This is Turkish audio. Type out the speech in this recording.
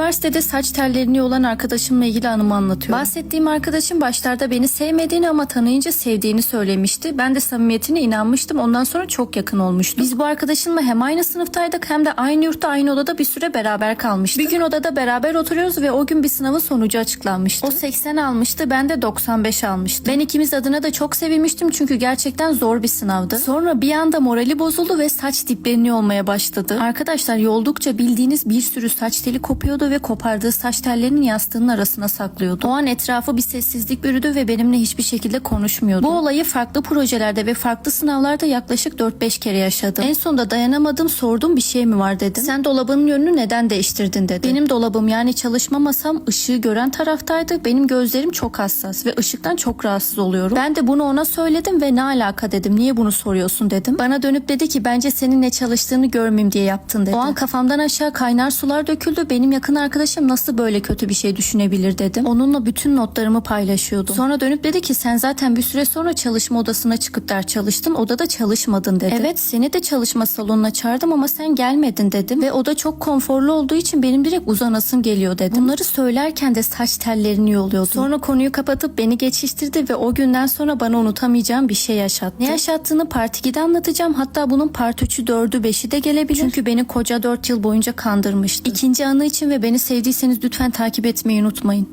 Üniversitede saç tellerini olan arkadaşımla ilgili anımı anlatıyorum. Bahsettiğim arkadaşım başlarda beni sevmediğini ama tanıyınca sevdiğini söylemişti. Ben de samimiyetine inanmıştım. Ondan sonra çok yakın olmuştuk. Biz bu arkadaşımla hem aynı sınıftaydık hem de aynı yurtta aynı odada bir süre beraber kalmıştık. Bir gün odada beraber oturuyoruz ve o gün bir sınavın sonucu açıklanmıştı. O 80 almıştı ben de 95 almıştım. Ben ikimiz adına da çok sevinmiştim çünkü gerçekten zor bir sınavdı. Sonra bir anda morali bozuldu ve saç diplerini olmaya başladı. Arkadaşlar yoldukça bildiğiniz bir sürü saç teli kopuyordu ve kopardığı saç tellerinin yastığının arasına saklıyordu. O an etrafı bir sessizlik bürüdü ve benimle hiçbir şekilde konuşmuyordu. Bu olayı farklı projelerde ve farklı sınavlarda yaklaşık 4-5 kere yaşadım. En sonunda dayanamadım sordum bir şey mi var dedim. Sen dolabının yönünü neden değiştirdin dedi. Benim dolabım yani çalışma masam ışığı gören taraftaydı. Benim gözlerim çok hassas ve ışıktan çok rahatsız oluyorum. Ben de bunu ona söyledim ve ne alaka dedim. Niye bunu soruyorsun dedim. Bana dönüp dedi ki bence senin ne çalıştığını görmeyeyim diye yaptın dedi. O an kafamdan aşağı kaynar sular döküldü. Benim yakın arkadaşım nasıl böyle kötü bir şey düşünebilir dedim. Onunla bütün notlarımı paylaşıyordum. Sonra dönüp dedi ki sen zaten bir süre sonra çalışma odasına çıkıp ders çalıştın. Odada çalışmadın dedi. Evet seni de çalışma salonuna çağırdım ama sen gelmedin dedim. Ve oda çok konforlu olduğu için benim direkt uzanasım geliyor dedim. Bunları söylerken de saç tellerini yoluyordu. Sonra konuyu kapatıp beni geçiştirdi ve o günden sonra bana unutamayacağım bir şey yaşattı. Ne yaşattığını Part 2'de anlatacağım. Hatta bunun Part 3'ü 4'ü 5'i de gelebilir. Çünkü beni koca 4 yıl boyunca kandırmıştı. İkinci anı için ve beni sevdiyseniz lütfen takip etmeyi unutmayın.